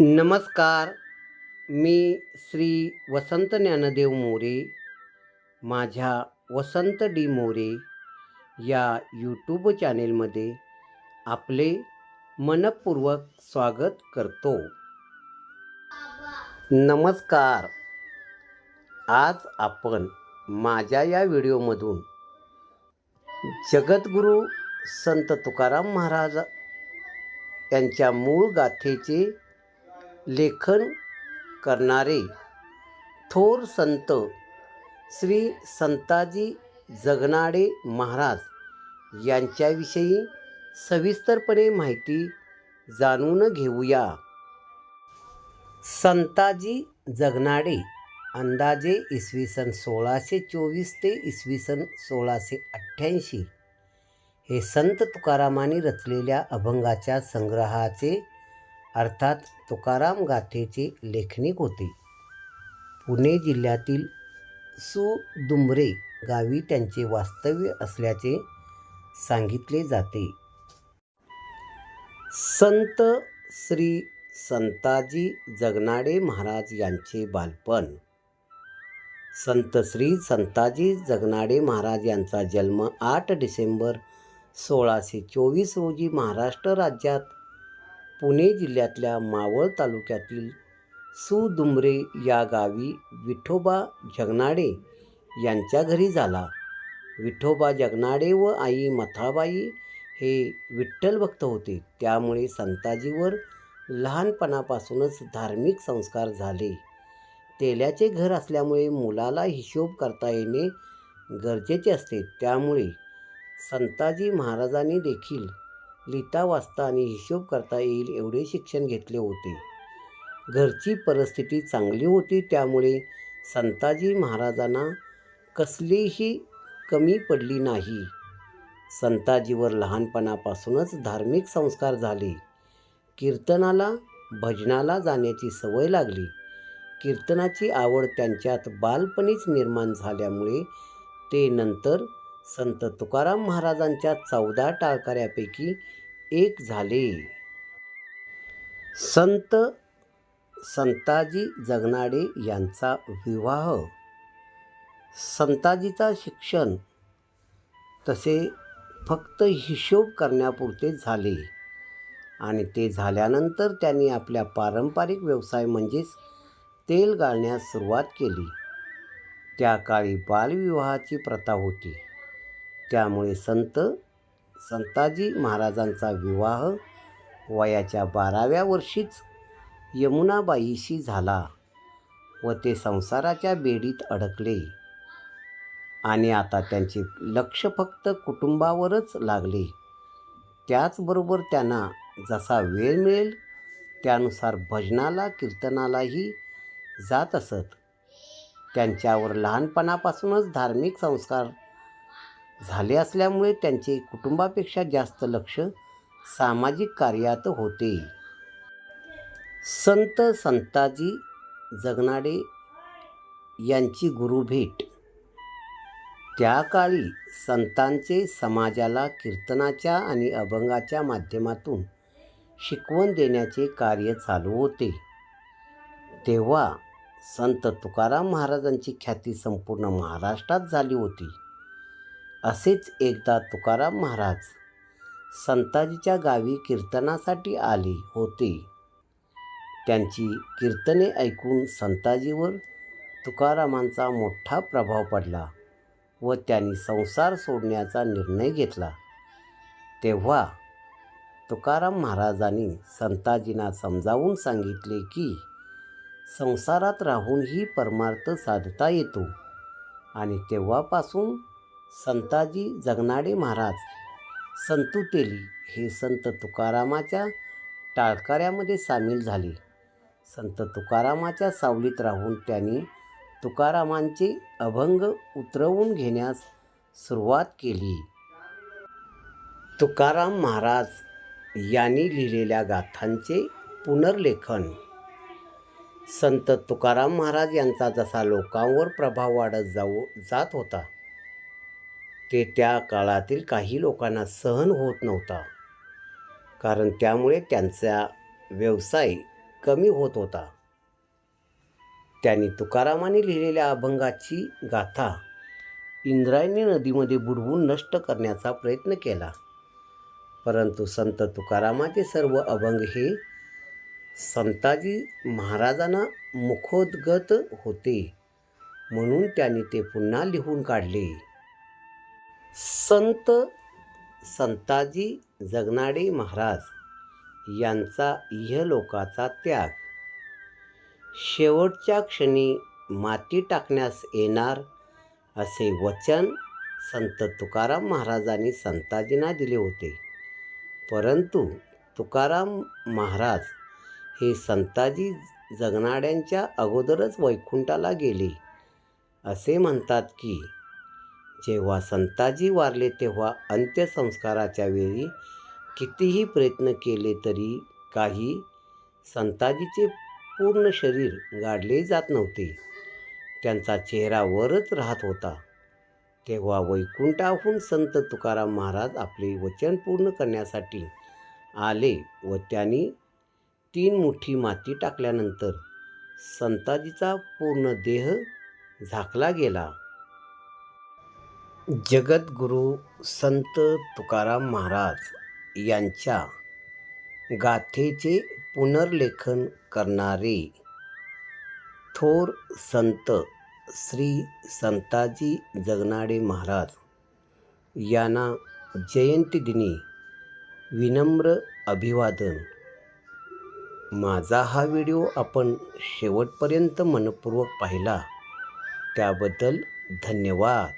नमस्कार. मी श्री वसंत ज्ञानदेव मोरे माझ्या वसंत डी मोरे या यूट्यूब चॅनेलमध्ये आपले मनपूर्वक स्वागत करतो. नमस्कार. आज आपण माझ्या या व्हिडिओमधून जगद्गुरू संत तुकाराम महाराज यांच्या मूळ गाथेचे लेखन करणारे थोर संत श्री संताजी जगनाडे महाराज यांच्याविषयी सविस्तरपणे माहिती जाणून घेऊया. संताजी जगनाडे अंदाजे इसवी सन सोळाशे चोवीस ते इसवी सन सोळाशे अठ्ठ्याऐंशी हे संत तुकारामाने रचलेल्या अभंगाच्या संग्रहाचे अर्थात तुकाराम गाथेचे लेखनिक होते. पुणे जिल्ह्यातील सुदुमरे गावी त्यांचे वास्तव्य असल्याचे सांगितले जाते. संत श्री संताजी जगनाडे महाराज यांचे बालपण. संत श्री संताजी जगनाडे महाराज यांचा जन्म आठ डिसेंबर सोळाशे चोवीस रोजी महाराष्ट्र राज्यात पुणे जिल्ह्यातल्या मावळ तालुक्यातील सुदुमरे या गावी विठोबा जगनाडे यांच्या घरी झाला. विठोबा जगनाडे व आई मथाबाई हे विठ्ठल भक्त होते. त्यामुळे संताजीवर लहानपणापासूनच धार्मिक संस्कार झाले. तेल्याचे घर असल्यामुळे मुलाला हिशोब करता येणे गरजेचे असते. त्यामुळे संताजी महाराजांनी देखील लिहिता वाचता आणि हिशोब करता येईल एवढे शिक्षण घेतले होते. घरची परिस्थिती चांगली होती त्यामुळे संताजी महाराजांना कसलीही कमी पडली नाही. संताजीवर लहानपणापासूनच धार्मिक संस्कार झाले. कीर्तनाला भजनाला जाण्याची सवय लागली. कीर्तनाची आवड त्यांच्यात बालपणीच निर्माण झाल्यामुळे ते नंतर संत तुकाराम महाराजांच्या चौदा टाळकऱ्यापैकी एक झाले. संत संताजी जगनाडे यांचा विवाह. संताजीचा शिक्षण तसे फक्त हिशोब करण्यापुरते झाले. आणि ते झाल्यानंतर त्यांनी आपल्या पारंपरिक व्यवसाय म्हणजेच तेल गाळण्यास सुरुवात केली. त्या काळी बालविवाहाची प्रथा होती. त्यामुळे संत संताजी महाराजांचा विवाह वयाच्या बाराव्या वर्षीच यमुनाबाईशी झाला व ते संसाराच्या बेडीत अडकले. आणि आता त्यांचे लक्ष फक्त कुटुंबावरच लागले. त्याचबरोबर त्यांना जसा वेळ मिळेल त्यानुसार भजनाला कीर्तनालाही जात असत. त्यांच्यावर लहानपणापासूनच धार्मिक संस्कार झाले असल्यामुळे त्यांचे कुटुंबापेक्षा जास्त लक्ष सामाजिक कार्यात होते. संत संताजी जगनाडे यांची गुरुभेट. त्या काळी संतांचे समाजाला कीर्तनाच्या आणि अभंगाच्या माध्यमातून शिकवण देण्याचे कार्य चालू होते. तेव्हा संत तुकाराम महाराजांची ख्याती संपूर्ण महाराष्ट्रात झाली होती. असेच एकदा तुकाराम महाराज संताजीच्या गावी कीर्तनासाठी आले होते. त्यांची कीर्तने ऐकून संताजीवर तुकारामांचा मोठा प्रभाव पडला व त्यांनी संसार सोडण्याचा निर्णय घेतला. तेव्हा तुकाराम महाराजांनी संताजींना समजावून सांगितले की संसारात राहूनही परमार्थ साधता येतो आणि तेव्हापासून संताजी जगनाडे महाराज. संतुतेली हे संत तुकारामाच्या टाळकऱ्यामध्ये सामील झाले. संत तुकारामाच्या सावलीत राहून त्यांनी तुकारामांचे अभंग उतरवून घेण्यास सुरुवात केली. तुकाराम महाराज यांनी लिहिलेल्या गाथांचे पुनर्लेखन. संत तुकाराम महाराज यांचा जसा लोकांवर प्रभाव वाढत जाऊ जात होता ते त्या काळातील काही लोकांना सहन होत नव्हता. कारण त्यामुळे त्यांचा व्यवसाय कमी होत होता. त्यांनी तुकारामाने लिहिलेल्या अभंगाची गाथा इंद्रायणी नदीमध्ये बुडवून नष्ट करण्याचा प्रयत्न केला. परंतु संत तुकारामाचे सर्व अभंग हे संताजी महाराजांना मुखोद्गत होते म्हणून त्यांनी ते पुन्हा लिहून काढले. संत संताजी जगनाडे महाराज यांचा इहलोकाचा त्याग. शेवटच्या क्षणी माती टाकण्यास येणार असे वचन संत तुकाराम महाराजांनी संताजींना दिले होते. परंतु तुकाराम महाराज हे संताजी जगनाड्यांच्या अगोदरच वैकुंठाला गेले. असे म्हणतात की जेव्हा संताजी वारले तेव्हा अंत्यसंस्काराच्या वेळी कितीही प्रयत्न केले तरी काही संताजीचे पूर्ण शरीर गाडले जात नव्हते. त्यांचा चेहरा वरच राहत होता. तेव्हा वैकुंठाहून संत तुकाराम महाराज आपले वचन पूर्ण करण्यासाठी आले व त्यांनी तीन मुठी माती टाकल्यानंतर संताजीचा पूर्ण देह झाकला गेला. जगद्गुरू संत तुकाराम महाराज यांच्या गाथेचे पुनर्लेखन करणारे थोर संत श्री संताजी जगनाडे महाराज यांना जयंतीदिनी विनम्र अभिवादन. माझा हा व्हिडिओ आपण शेवटपर्यंत मनपूर्वक पाहिला त्याबद्दल धन्यवाद.